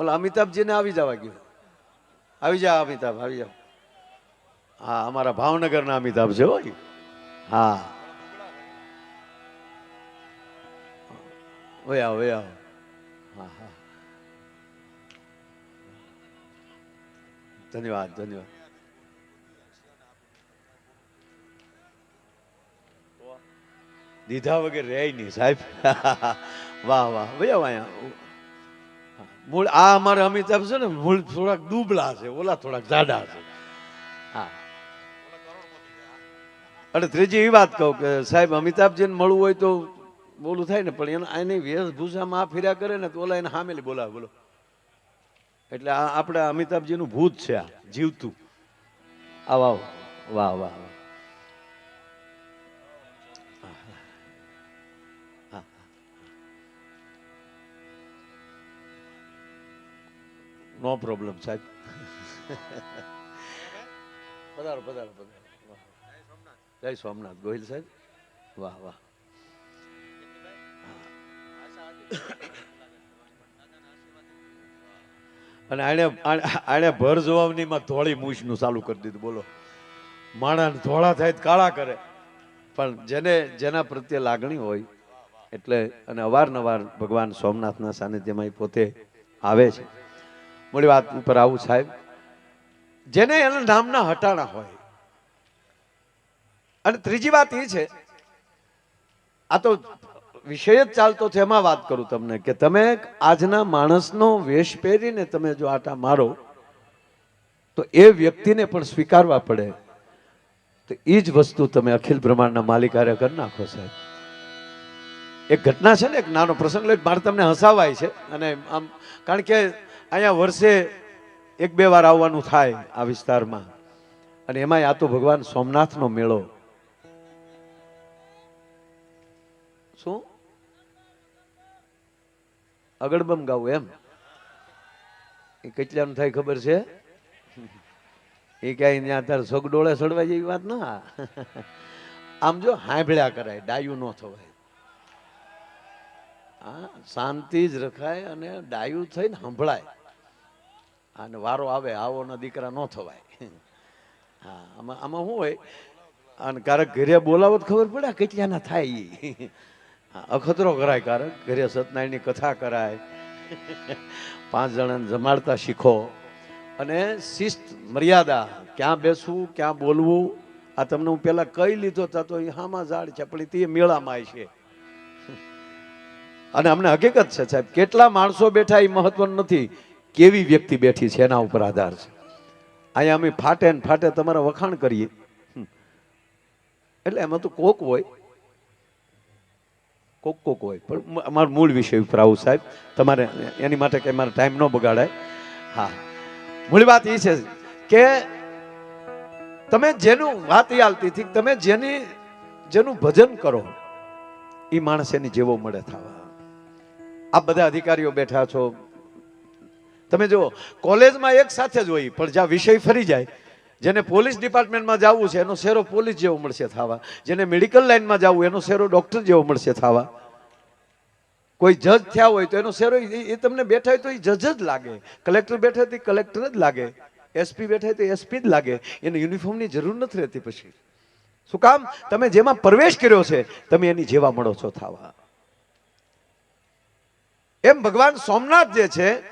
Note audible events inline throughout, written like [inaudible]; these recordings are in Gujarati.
ઓલા અમિતાભજીને આવી જવા ગયો. આવી જાઓ અમિતાભ, આવી જાઓ. હા, અમારા ભાવનગરના અમિતાભ છે હોય. હા. ઓય આવો ઓય આવો. ધન્યવાદ ધન્યવાદ. દીધા વગર રહે નહીં સાહેબ. [laughs] વાહ વાહ. ભાઈ અહીંયા. મૂળ આ અમારે અમિતાભ છે ને, મૂળ થોડાક દુબળા છે, ઓલા થોડાક જાડા છે. હા. અને ત્રીજી એ વાત કહું કે સાહેબ, અમિતાભજીને મળવું હોય તો બોલું થાય ને, પણ એના એની વેશભૂષામાં આ ફેર્યા કરે ને, તો ઓલા એને હામેલી બોલાવે, બોલો. એટલે આ આપણા અમિતાભજીનું ભૂત છે આ, જીવતું. આ વાહ વાહ વાહ. નો પ્રોબ્લેમ સાહેબ. પધારો પધારો પધારો. જય સોમનાથ. ગોહિલ સાહેબ. વાહ વાહ. અને આણે આણે ભર જવાબનીમાં ધોળી મૂછનું ચાલુ કરી દીધું બોલો. માણસ ધોળા થાય કાળા કરે. પણ જેને જેના પ્રત્યે લાગણી હોય એટલે અને અવારનવાર ભગવાન સોમનાથના સાનિધ્યમાં પોતે આવે છે. મોડી વાત ઉપર આવું સાહેબ. જેને એના નામના હટાણા હોય. અને ત્રીજી વાત એ છે, આ તો વિષય જ ચાલતો છે, એમાં વાત કરું તમને કે તમે આજના માણસનો વેશ પહેરીને તમે જો આટા મારો, તો એ વ્યક્તિને પણ સ્વીકારવા પડે. તો એ જ વસ્તુ તમે અખિલ બ્રહ્માંડના માલિકારે કરી નાખો સાહેબ. એક ઘટના છે ને, એક નાનો પ્રસંગ લઈ મારે તમને હસાવાય છે. અને આમ, કારણ કે અહીંયા વર્ષે એક બે વાર આવવાનું થાય આ વિસ્તારમાં. અને એમાંય આ તો ભગવાન સોમનાથનો મેળો. શું? અગડબમ ગાવું એમ? એ કેટલાનું થાય ખબર છે? એ ક્યાંય ત્યાં અત્યારે સગડોળે સડવા જેવી વાત ના. આમ જો હાંભળ્યા કરાય, ડાયું ન થવાય. હા, શાંતિ જ રખાય અને ડાયું થઈને સંભળાય અને વારો આવે, આવો ના દીકરા ન થવાય. હા, આમાં આમાં શું હોય? અને ક્યારેક ઘરે બોલાવો તો ખબર પડે કેટલાના થાય એ અખતરો કરાય કારક, ઘરે સત્યનારાયણની કથા કરાય. પાંચ જણાને જમાડતા શીખો. અને શિસ્ત, મર્યાદા, ક્યાં બેસવું, ક્યાં બોલવું, આ તમને હું પેલા કહી લીધો તા તો હામાં ઝાડ છે પણ તે મેળામાં છે. અને અમને હકીકત છે સાહેબ, કેટલા માણસો બેઠા એ મહત્વનું નથી. કેવી વ્યક્તિ બેઠી છે એના ઉપર આધાર છે? અહીંયા અમે ફાટે ને ફાટે તમારા વખાણ કરીએ. એટલે એમાં તો કોક હોય. કોક કોક હોય. પણ અમારા અમારો મૂળ વિષય ઉપર આવું સાહેબ. તમારે એની માટે કંઈ મારે ટાઈમ ન બગાડાય. હા. મૂળ વાત એ છે કે તમે જેનું વાત એ હાલતી હતી, તમે જેની, જેનું ભજન કરો એ માણસ એની જેવો મળે થવા. આ બધા અધિકારીઓ બેઠા છો. તમે જુઓ, કોલેજમાં એક સાથે જ હોય, પણ જ્યાં વિષય ફરી જાય, જેને પોલીસ ડિપાર્ટમેન્ટમાં જવું છે, એનો શેરો પોલીસ જેવો મળશે થવા. જેને મેડિકલ લાઇનમાં જવું, એનો શેરો ડૉક્ટર જેવો મળશે થવા. કોઈ જજ થયા હોય તો એનો શેરો એ તમને બેઠા હોય તો એ જજ જ લાગે. કલેક્ટર બેઠા હોય તો કલેક્ટર જ લાગે. એસપી બેઠા હોય તો એસપી જ લાગે. એને યુનિફોર્મની જરૂર નથી રહેતી પછી. શું કામ? તમે જેમાં પ્રવેશ કર્યો છે, તમે એની જેવા મળો છો થવા. એમ ભગવાન સોમનાથ જે છે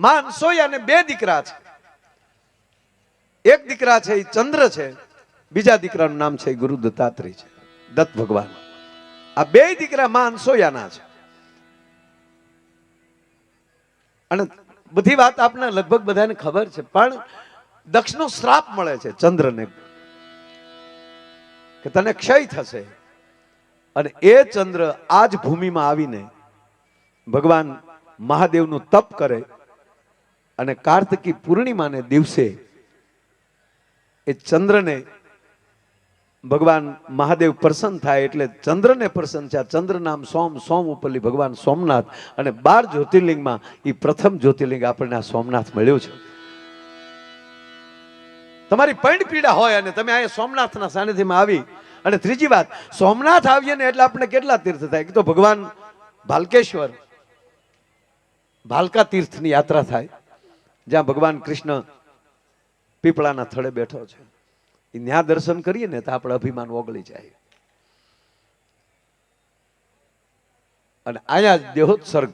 માં અનસોઈ અને બે દીકરા છે. એક દીકરા છે એ ચંદ્ર છે. બીજા દીકરાનું નામ છે ગુરુ દત્તાત્રેય છે. દત્ત ભગવાન. આ બે દીકરા માં અનસોયાના છે. અને બધી વાત આપને લગભગ બધાને ખબર છે, પણ દક્ષનો શ્રાપ મળે છે ચંદ્રને. કે તને ક્ષય થશે. અને એ ચંદ્ર આ જ ભૂમિમાં આવીને ભગવાન મહાદેવનું તપ કરે. અને કાર્તિકી પૂર્ણિમાને દિવસે એ ચંદ્રને ભગવાન મહાદેવ પ્રસન્ન થાય એટલે ચંદ્રને પ્રસન્ન છે ચંદ્ર નામ સોમ સોમ ઉપરલી ભગવાન સોમનાથ અને બાર જ્યોતિર્લિંગમાં એ પ્રથમ જ્યોતિર્લિંગ આપણને આ સોમનાથ મળ્યું છે. તમારી પૈણ પીડા હોય અને તમે અહીંયા સોમનાથના સાનિધ્યમાં આવી અને ત્રીજી વાત, સોમનાથ આવીએ ને એટલે આપણે કેટલા તીર્થ થાય? એક તો ભગવાન ભાલકેશ્વર, ભાલકા તીર્થની યાત્રા થાય. જ્યાં ભગવાન કૃષ્ણ પીપળાના થડે બેઠો છે. એ ત્યાં દર્શન કરીએ ને તો આપણે અભિમાન ઓગળી જાય. અને અહીંયા દેહોત્સર્ગ.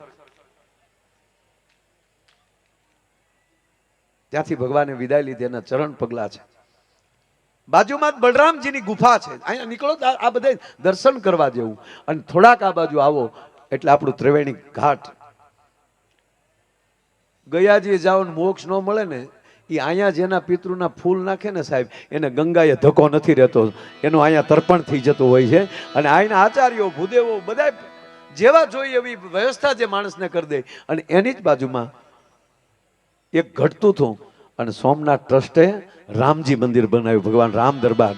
ત્યાંથી ભગવાને વિદાય લીધી એના ચરણ પગલા છે. બાજુમાં જ બલરામજીની ગુફા છે. અહીંયા નીકળો આ બધે દર્શન કરવા જેવું. અને થોડાક આ બાજુ આવો. એટલે આપણું ત્રિવેણી ઘાટ ગયાજી જાઓ ને મોક્ષ ન મળે ને એ અહીંયા જેના પિતૃના ફૂલ નાખે ને સાહેબ, એને ગંગાએ ધક્કો નથી રહેતો. એનું અહીંયા તર્પણ થઈ જતું હોય છે. અને અહીંના આચાર્યો, ભૂદેવો બધા જેવા જોઈએ એવી વ્યવસ્થા જે માણસને કરી દે. અને એની જ બાજુમાં એક ઘટતું હતું. અને સોમનાથ ટ્રસ્ટે રામજી મંદિર બનાવ્યું, ભગવાન રામ દરબાર.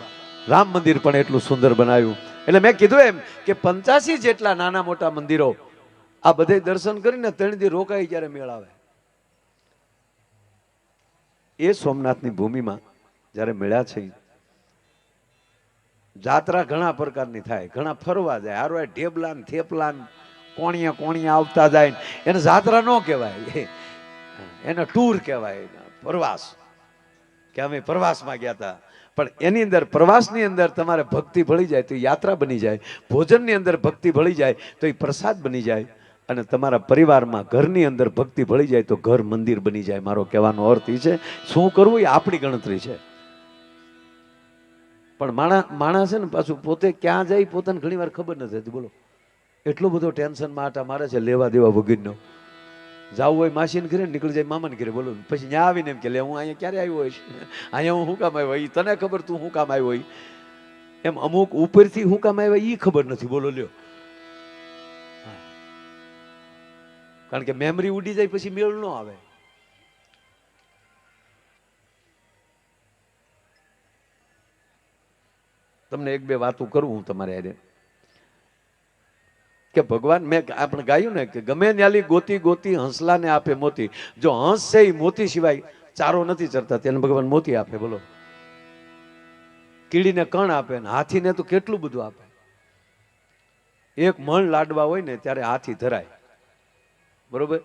રામ મંદિર પણ એટલું સુંદર બનાવ્યું. એટલે મેં કીધું એમ કે પંચાસી જેટલા નાના મોટા મંદિરો, આ બધે દર્શન કરીને ત્રણ દી રોકાય જ્યારે મેળ આવે એ સોમનાથની ભૂમિમાં જ્યારે મળ્યા છે, જાત્રા ઘણા પ્રકારની થાય, ઘણા ફરવા જાય હારો ઢેબલા ને થેપલા ને કોણિયા કોણિયા આવતા જાય. એને જાત્રા ન કહેવાય. એને ટૂર કહેવાય. પ્રવાસ. કે અમે પ્રવાસમાં ગયા હતા. પણ એની અંદર, પ્રવાસની અંદર તમારે ભક્તિ ભળી જાય તો યાત્રા બની જાય, ભોજનની અંદર ભક્તિ ભળી જાય તો એ પ્રસાદ બની જાય. અને તમારા પરિવારમાં ઘરની અંદર ભક્તિ ભળી જાય તો ઘર મંદિર બની જાય, મારો કહેવાનો અર્થ એ છે. શું કરવું એ આપણી ગણતરી છે. પણ માણા માણસ છે ને પાછું પોતે ક્યાં જાય પોતાને ઘણી વાર ખબર નથી થતી. બોલો. એટલો બધો ટેન્શનમાં આટા મારે છે, લેવા દેવા વગરનો. જાવું હોય માસીને ઘરે નીકળી જાય મામાને ઘરે, બોલો. પછી ત્યાં આવીને એમ કે, લે, હું અહીંયા ક્યારે આવ્યો હોઈશ? અહીંયા હું શું કામ આવ્યો? હોય તને ખબર તું શું કામ આવ્યો હોય એમ અમુક ઉપરથી શું કામ આવ્યા એ ખબર નથી. બોલો, લ્યો. કારણ કે મેમરી ઉડી જાય પછી મેળ ન આવે. તમને એક બે વાતો કરું હું તમારે હારે. કે ભગવાન મેં આપણે ગાયું ને કે ગમે ન્યાલી ગોતી ગોતી હંસલાને આપે મોતી. જો હંસ છે એ મોતી સિવાય ચારો નથી ચરતા, તેને ભગવાન મોતી આપે, બોલો. કીડીને કણ આપે ને હાથીને તો કેટલું બધું આપે. એક મણ લાડવા હોય ને ત્યારે હાથી ધરાય. બરોબર?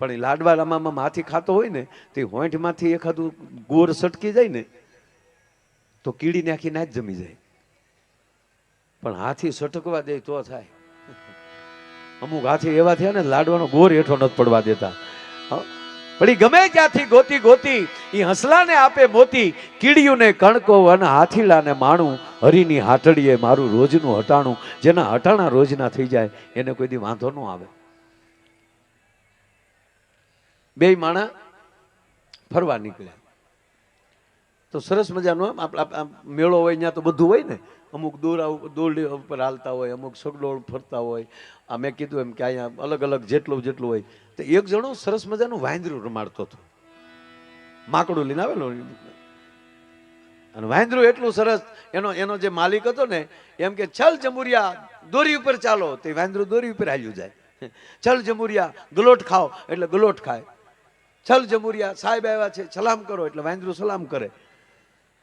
પણ એ લાડવા રમામાં માથી ખાતો હોય ને, તો એ હોંઠમાંથી એખાદું ગોર સટકી જાય ને, તો કીડીને આખી ના જ જમી જાય. પણ હાથી સટકવા દે તો થાય. અમુક હાથી એવા થયા ને, લાડવાનો ગોર હેઠો નથી પડવા દેતા? પણ એ ગમે ત્યાંથી ગોતી ગોતી એ હસલાને આપે મોતી કીડીયુંને કણકો અને હાથીલાને માણું, હરીની હાટડીએ મારું રોજનું હટાણું, જેના હટાણા રોજના થઈ જાય, એને કોઈ દી વાંધો ન આવે. બે માણા ફરવા નીકળ્યા. તો સરસ મજાનો આમ આપ- આપ- મેળો હોય, ત્યાં તો બધું હોય ને. અમુક દોરા દોરડી ઉપર હાલતા હોય, અમુક સગડોળ ફરતા હોય. આ મેં કીધું એમ કે અહીંયા અલગ અલગ જેટલું જેટલું હોય. તો એક જણો સરસ મજાનું વાંદરું રમાડતો હતો. માકડું લઈને આવેલો. અને વાંદરું એટલું સરસ, એનો એનો જે માલિક હતો ને, એમ કે છલ જમુરિયા, દોરી ઉપર ચાલો. તે વાંદરું દોરી ઉપર હાલ્યું જાય. છલ જમુરિયા, ગલોટ ખાઓ. એટલે ગલોટ ખાય. છલ જમુરિયા, સાહેબ આવ્યા છે, સલામ કરો, એટલે વાંદરું સલામ કરે.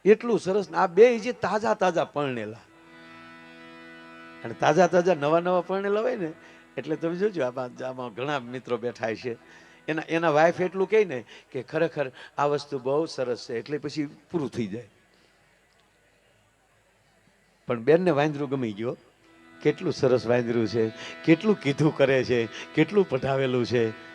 એટલું સરસ આ બે જે તાજા તાજા પરણેલા. અને તાજા તાજા નવા નવા પરણેલા હોય ને, એટલે તમે જોજો, આમાં આમાં ઘણા મિત્રો બેઠા છે. એના એના વાઈફ એટલું કહે ને કે ખરેખર આ વસ્તુ બહુ સરસ છે, એટલે પછી પૂરું થઈ જાય. પણ બેનને વાંદરું ગમી ગયો. કેટલું સરસ વાંદરું છે, કેટલું કીધું કરે છે, કેટલું પઢાવેલું છે.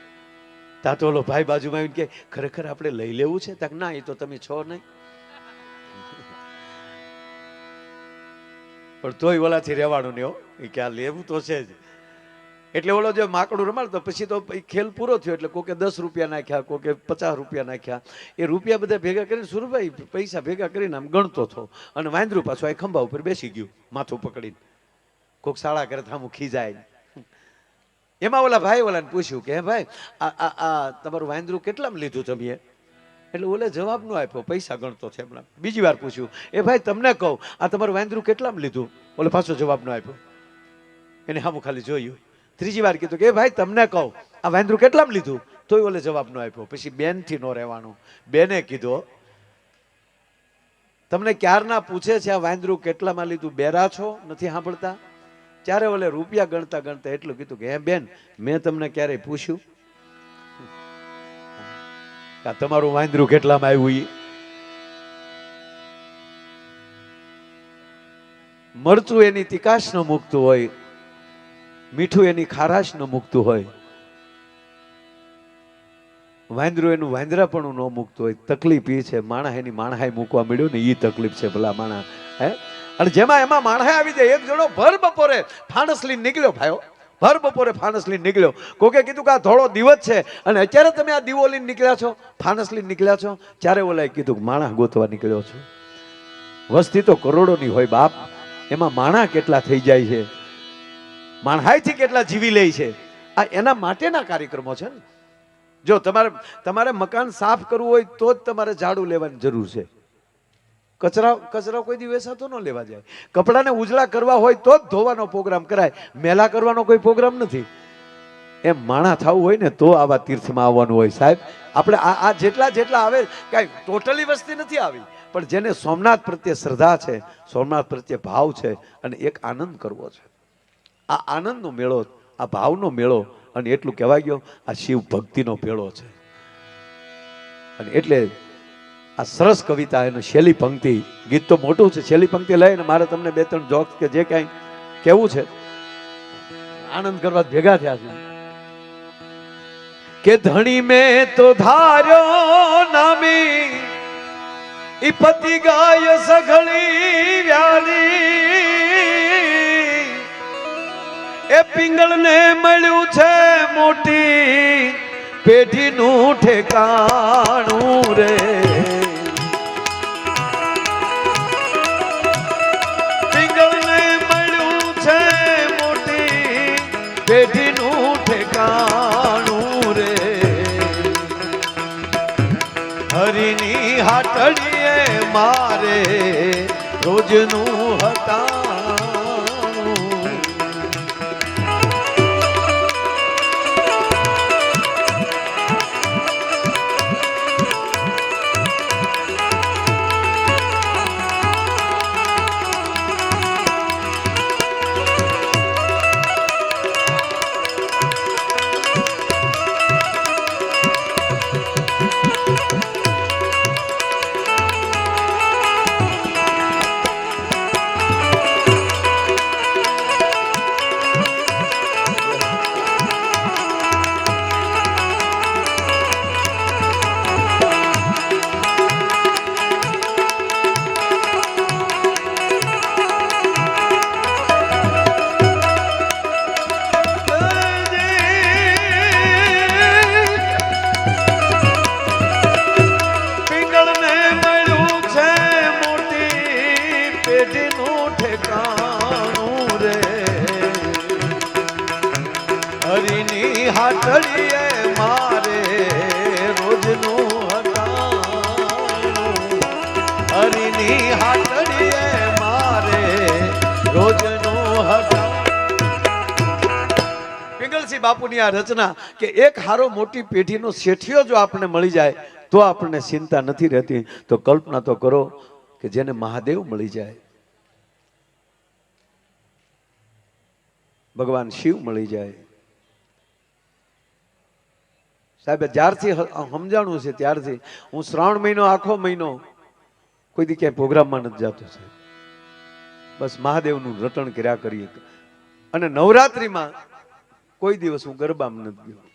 તા તો ઓલો ભાઈ બાજુમાં આવીને કે, ખરેખર આપણે લઈ લેવું છે? તક, ના, એ તો તમે છો નહીં. [laughs] પણ તોય ઓલાથી રહેવાનું હો. એ કે આ લેવું તો છે જ. એટલે ઓલો જે માકડું રમાડતો પછી તો ખેલ પૂરો થયો એટલે કોકે દસ રૂપિયા નાખ્યા, કોકે પચાસ રૂપિયા નાખ્યા. એ રૂપિયા બધા ભેગા કરીને સુરભાઈ પૈસા ભેગા કરીને આમ ગણતો હતો. અને વાંદરું પાછું આ ખંભા ઉપર બેસી ગયું, માથું પકડીને. કોક શાળા કરે થામું ખીજાય. એમાં ઓલા ભાઈ ઓલાને પૂછ્યું કે ભાઈ, આ આ તમારું વાંદરું કેટલામાં લીધું તમે એટલે ઓલે જવાબ ન આપ્યો, પૈસા ગણતો છે હમણાં બીજી વાર પૂછ્યું, એ ભાઈ, તમને કહું, આ તમારું વાંદરું કેટલામાં લીધું? ઓલે પાછો જવાબ ન આપ્યો. એને હામું ખાલી જોયું. ત્રીજી વાર કીધું કે ભાઈ, તમને કહું, આ વાંદરું કેટલામાં લીધું? તોય ઓલે જવાબ ન આપ્યો. પછી બેનથી નો રહેવાનું. બેને કીધો, તમને ક્યારના પૂછે છે આ વાંદરું કેટલામાં લીધું? બેરા છો? નથી સાંભળતા? ત્યારે ઓલે રૂપિયા ગણતા ગણતા એટલું કીધું કે, હે બેન, મેં તમને ક્યારેય પૂછ્યું? તમારું વાંદરું કેટલામાં આવ્યું એ મરચું એની તિકાશ ન મૂકતું હોય, મીઠું એની ખારાશ ન મૂકતું હોય, વાંદરું એનું વાંદરાપણું ન મૂકતું હોય, તકલીફ એ છે, માણસ એની માણહાઈ મૂકવા મળ્યું ને એ તકલીફ છે, ભલા માણા હે? અને જેમાં એમાં માણહાઈ આવી જાય, એક જણો ભર બપોરે ફાણસ લઈને નીકળ્યો ભાઈઓ. ભર બપોરે ફાણસ લઈને નીકળ્યો. કોકે કીધું કે આ ધોળો દિવસ છે. અને અત્યારે તમે આ દીવો લઈને નીકળ્યા છો, ફાણસ લઈને નીકળ્યા છો, ત્યારે ઓલાએ કીધું માણા માણસ ગોતવા નીકળ્યો છો. વસ્તી તો કરોડોની હોય બાપ. એમાં માણા કેટલા થઈ જાય છે? માણહાઈથી કેટલા જીવી લે છે? આ એના માટેના કાર્યક્રમો છે ને. જો તમારે તમારે મકાન સાફ કરવું હોય તો જ તમારે ઝાડુ લેવાની જરૂર છે. કચરા કચરા કોઈ દિવસ તો ન લેવા જાય. કપડાને ઉજળા કરવા હોય તો જ ધોવાનો પ્રોગ્રામ કરાય. મેલા કરવાનો કોઈ પ્રોગ્રામ નથી. એમ માણા થવું હોય ને તો આવા તીર્થમાં આવવાનું હોય. સાહેબ, આપણે આ આ જેટલા જેટલા આવે, કાંઈ ટોટલી વસ્તી નથી આવી. પણ જેને સોમનાથ પ્રત્યે શ્રદ્ધા છે, સોમનાથ પ્રત્યે ભાવ છે અને એક આનંદ કરવો છે. આ આનંદનો મેળો, આ ભાવનો મેળો અને એટલું કહેવાય ગયો, આ શિવ ભક્તિનો પેળો છે. અને એટલે આ સરસ કવિતા, એનું શૈલી પંક્તિ. ગીત તો મોટું છે શૈલી પંક્તિ લઈને મારે તમને બે ત્રણ જોક્સ કે જે કાંઈ કેવું છે. આનંદ કરવા ભેગા થયા છે. કે ધણી મેં તો ધાર્યો નામી, ઈ પતિ ગાય સઘળી વ્યાલી. એ પિંગળને મળ્યું છે મોટી, પેઢીનું ઠેકાણું રે. રોજનું હાટડીએ મારે રોજનું હરિની હાટડીએ મારે રોજનું પિંગલસિંહ બાપુની આ રચના કે એક હારો મોટી પેઢીનો શેઠિયો જો આપણને મળી જાય, તો આપણને ચિંતા નથી રહેતી. તો કલ્પના તો કરો કે જેને મહાદેવ મળી જાય. ભગવાન શિવ મળી જાય. સાહેબ, જ્યારથી સમજાણું છે ત્યારથી. હું શ્રાવણ મહિનો, આખો મહિનો કોઈ દી ક્યાંય પ્રોગ્રામમાં નથી જતો છે બસ મહાદેવનું રટણ કર્યા કરીએ. અને નવરાત્રિમાં કોઈ દિવસ હું ગરબામાં નથી ગયો.